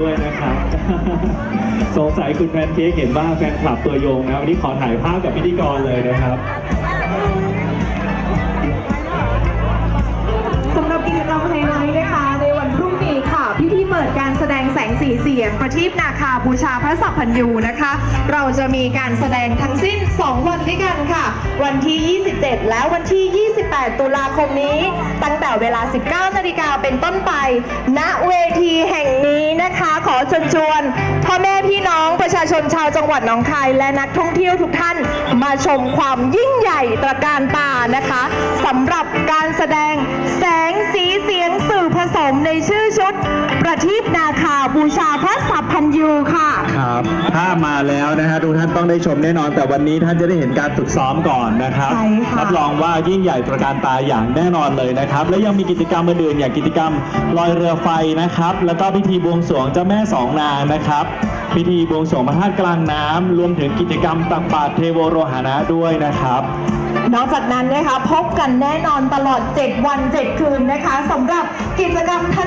ด้วยนะครับ สงสัยคุณแพนเค้กเห็นว่าแฟนคลับตัวยงนะวันนี้ขอถ่ายภาพกับพิธีกรเลยนะครับสำหรับกิจกรรมไฮไลท์นะคะ ในวันพรุ่งนี้ค่ะพิธีเปิดการแสดงแสงสีเสียง ประทีปนาคาบูชาพระสัพพัญญูนะคะ เราจะมีการแสดงทั้งสิ้น 2 วันด้วยกันค่ะ วันที่ 27 และวันที่ 28 ตุลาคมนี้ ตั้งแต่เวลา 19 นาฬิกาเป็นต้นไป ณเวทีแห่งนี้นะคะ ชวนพ่อแม่พี่น้องประชาชนชาวจังหวัดหนองคาย และนักท่องเที่ยวทุกท่านมาชมความยิ่งใหญ่ตระการตานะคะสำหรับการแสดงแสงสีเสียงสื่อผสมในชื่อชุดประทีปนาคา บูชาพระสัพพัญญูค่ะ ครับ ถ้ามาแล้วนะฮะทุกท่านต้องได้ชมแน่นอน แต่วันนี้ท่านจะได้เห็นการฝึกซ้อมก่อนนะครับใช่ค่ะรับรองว่ายิ่งใหญ่ตระการตาอย่างแน่นอนเลยนะครับ และยังมีกิจกรรมอื่นๆอย่างกิจกรรมลอยเรือไฟนะครับ แล้วก็พิธีบวงสรวงเจ้าแม่สองนางนะครับ พิธีบวงสรวงพระธาตุกลางน้ำรวมถึงกิจกรรมตักบาตรเทโวโรหานะด้วยนะครับ นอกจากนั้นนะคะพบกันแน่นอนตลอด 7 วัน 7 คืนนะคะสำหรับกิจกรรมถ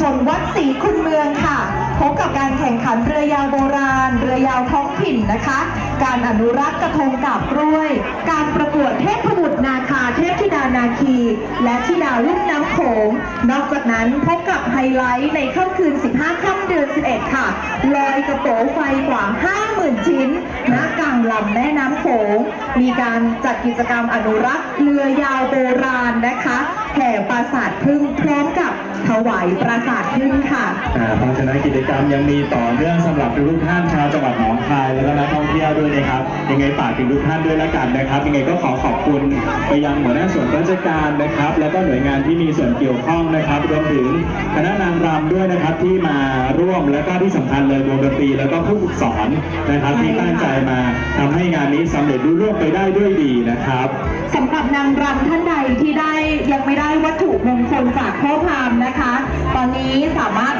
ชนวัดศรีคุณเมืองค่ะ พบกับการแข่งขันเรือยาวโบราณ เรือยาวท้องถิ่นนะคะ การอนุรักษ์กระทงกาบกล้วย การประกวดเทพบุตรนาคาเทพธิดานาคี และธิดาลุ่มน้ำโขง นอกจากนั้นพบกับไฮไลท์ในค่ำคืน 15 ค่ำเดือน 11 ค่ะ ลอยกระโปรงไฟกว่า 50,000 ชิ้นณกลางลำแม่น้ำโขง มีการจัดกิจกรรมอนุรักษ์เรือยาวโบราณนะคะแราสาทพึ่งพร้อมกับถวายปราสาทพึ่งค่ะอ่าเพราะฉะนั้นกิจกรรมยังมีต่อเนื่องสำหรับทุกท่านชาวจังหวัดหนองคายและก็นักท่องเที่ยวด้วยนะครับ ยังไงฝากถึงทุกท่านด้วยละกันนะครับ ยังไงก็ขอขอบคุณไปยังหัวหน้าส่วนราชการนะครับ แล้วก็หน่วยงานที่มีส่วนเกี่ยวข้องนะครับรวมถึงคณะางรำด้วยนะครับที่มาร่วมและก็ที่สำคัญเลยวงดนตรีแล้วก็ผู้ฝึกสอนนะครับที่ตั้งใจมาทำให้งานนี้สำเร็จรุ่ร่วงไปได้ด้วยดีนะครับสำหรับนางรำท่านใดที่ได้ยังไม่ได้วัตถุมงคลจากพ่อพรามนะคะ ตอนนี้สามารถ